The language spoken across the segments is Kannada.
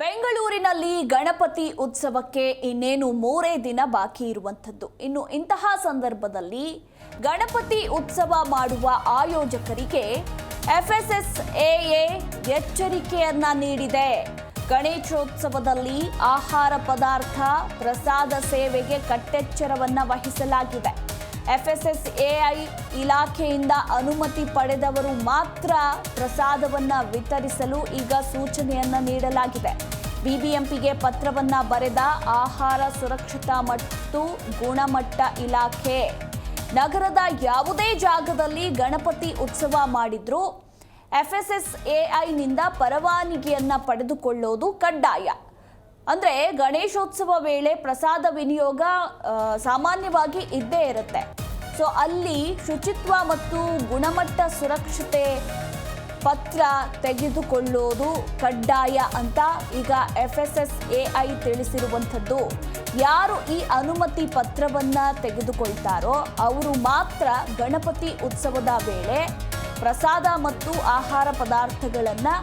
ಬೆಂಗಳೂರಿನಲ್ಲಿ ಗಣಪತಿ ಉತ್ಸವಕ್ಕೆ ಇನ್ನೇನು ಮೂರೇ ದಿನ ಬಾಕಿ ಇರುವಂಥದ್ದು. ಇನ್ನು ಇಂತಹ ಸಂದರ್ಭದಲ್ಲಿ ಗಣಪತಿ ಉತ್ಸವ ಮಾಡುವ ಆಯೋಜಕರಿಗೆ ಎಫ್ಎಸ್ಎಸ್ಎಎ ಎಚ್ಚರಿಕೆಯನ್ನ ನೀಡಿದೆ. ಗಣೇಶೋತ್ಸವದಲ್ಲಿ ಆಹಾರ ಪದಾರ್ಥ, ಪ್ರಸಾದ ಸೇವೆಗೆ ಕಟ್ಟೆಚ್ಚರವನ್ನ ವಹಿಸಲಾಗಿದೆ. ಎಫ್ಎಸ್ಎಸ್ಎಐ ಇಲಾಖೆಯಿಂದ ಅನುಮತಿ ಪಡೆದವರು ಮಾತ್ರ ಪ್ರಸಾದವನ್ನು ವಿತರಿಸಲು ಈಗ ಸೂಚನೆಯನ್ನು ನೀಡಲಾಗಿದೆ. ಬಿಬಿಎಂಪಿಗೆ ಪತ್ರವನ್ನು ಬರೆದ ಆಹಾರ ಸುರಕ್ಷತಾ ಮತ್ತು ಗುಣಮಟ್ಟ ಇಲಾಖೆ ನಗರದ ಯಾವುದೇ ಜಾಗದಲ್ಲಿ ಗಣಪತಿ ಉತ್ಸವ ಮಾಡಿದ್ರೂ ಎಫ್ಎಸ್ಎಸ್ಎಐನಿಂದ ಪರವಾನಗಿಯನ್ನು ಪಡೆದುಕೊಳ್ಳೋದು ಕಡ್ಡಾಯ. ಅಂದರೆ ಗಣೇಶೋತ್ಸವ ವೇಳೆ ಪ್ರಸಾದ ವಿನಿಯೋಗ ಸಾಮಾನ್ಯವಾಗಿ ಇದ್ದೇ ಇರುತ್ತೆ. ಸೊ ಅಲ್ಲಿ ಶುಚಿತ್ವ ಮತ್ತು ಗುಣಮಟ್ಟ ಸುರಕ್ಷತೆ ಪತ್ರ ತೆಗೆದುಕೊಳ್ಳೋದು ಕಡ್ಡಾಯ ಅಂತ ಈಗ F S S A I ತಿಳಿಸಿರುವಂಥದ್ದು. ಯಾರು ಈ ಅನುಮತಿ ಪತ್ರವನ್ನು ತೆಗೆದುಕೊಳ್ತಾರೋ ಅವರು ಮಾತ್ರ ಗಣಪತಿ ಉತ್ಸವದ ವೇಳೆ ಪ್ರಸಾದ ಮತ್ತು ಆಹಾರ ಪದಾರ್ಥಗಳನ್ನು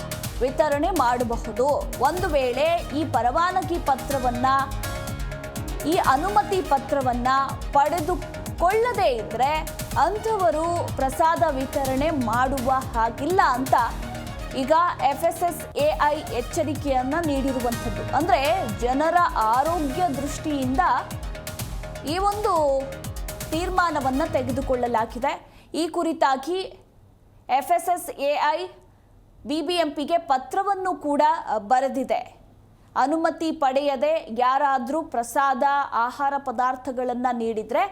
ವಿತರಣೆ ಮಾಡಬಹುದು. ಒಂದು ವೇಳೆ ಈ ಪರವಾನಗಿ ಪತ್ರವನ್ನು, ಈ ಅನುಮತಿ ಪತ್ರವನ್ನ ಪಡೆದುಕೊಳ್ಳದೇ ಇದ್ರೆ ಅಂಥವರು ಪ್ರಸಾದ ವಿತರಣೆ ಮಾಡುವ ಹಾಗಿಲ್ಲ ಅಂತ ಈಗ F S S A I ಎಚ್ಚರಿಕೆಯನ್ನ ನೀಡಿರುವಂಥದ್ದು. ಅಂದ್ರೆ ಜನರ ಆರೋಗ್ಯ ದೃಷ್ಟಿಯಿಂದ ಈ ಒಂದು ತೀರ್ಮಾನವನ್ನು ತೆಗೆದುಕೊಳ್ಳಲಾಗಿದೆ. ಈ ಕುರಿತಾಗಿ F S S A I B B M ಪಿಗೆ ಪತ್ರವನ್ನು ಕೂಡ ಬರೆದಿದೆ. ಅನುಮತಿ ಪಡೆಯದೆ ಯಾರಾದರೂ ಪ್ರಸಾದ, ಆಹಾರ ಪದಾರ್ಥಗಳನ್ನು ನೀಡಿದರೆ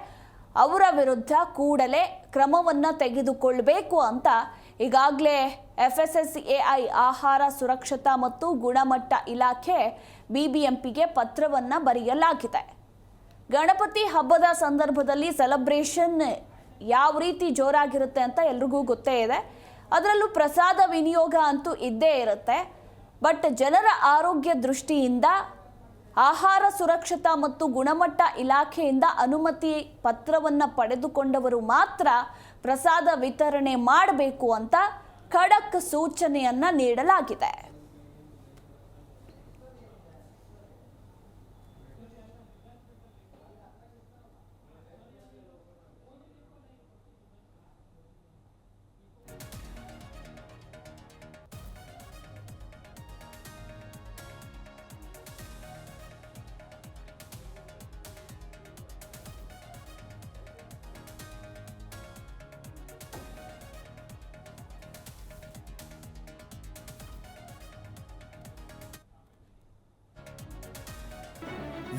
ಅವರ ವಿರುದ್ಧ ಕೂಡಲೇ ಕ್ರಮವನ್ನು ತೆಗೆದುಕೊಳ್ಬೇಕು ಅಂತ ಈಗಾಗಲೇ F S S A I ಆಹಾರ ಸುರಕ್ಷತಾ ಮತ್ತು ಗುಣಮಟ್ಟ ಇಲಾಖೆ ಬಿಬಿಎಂಪಿಗೆ ಪತ್ರವನ್ನು ಬರೆಯಲಾಗಿದೆ. ಗಣಪತಿ ಹಬ್ಬದ ಸಂದರ್ಭದಲ್ಲಿ ಸೆಲೆಬ್ರೇಷನ್ ಯಾವ ರೀತಿ ಜೋರಾಗಿರುತ್ತೆ ಅಂತ ಎಲ್ರಿಗೂ ಗೊತ್ತೇ ಇದೆ. ಅದರಲ್ಲೂ ಪ್ರಸಾದ ವಿನಿಯೋಗ ಅಂತೂ ಇದ್ದೇ ಇರುತ್ತೆ. ಬಟ್ ಜನರ ಆರೋಗ್ಯ ದೃಷ್ಟಿಯಿಂದ ಆಹಾರ ಸುರಕ್ಷತಾ ಮತ್ತು ಗುಣಮಟ್ಟ ಇಲಾಖೆಯಿಂದ ಅನುಮತಿ ಪತ್ರವನ್ನು ಪಡೆದುಕೊಂಡವರು ಮಾತ್ರ ಪ್ರಸಾದ ವಿತರಣೆ ಮಾಡಬೇಕು ಅಂತ ಖಡಕ್ ಸೂಚನೆಯನ್ನ ನೀಡಲಾಗಿದೆ.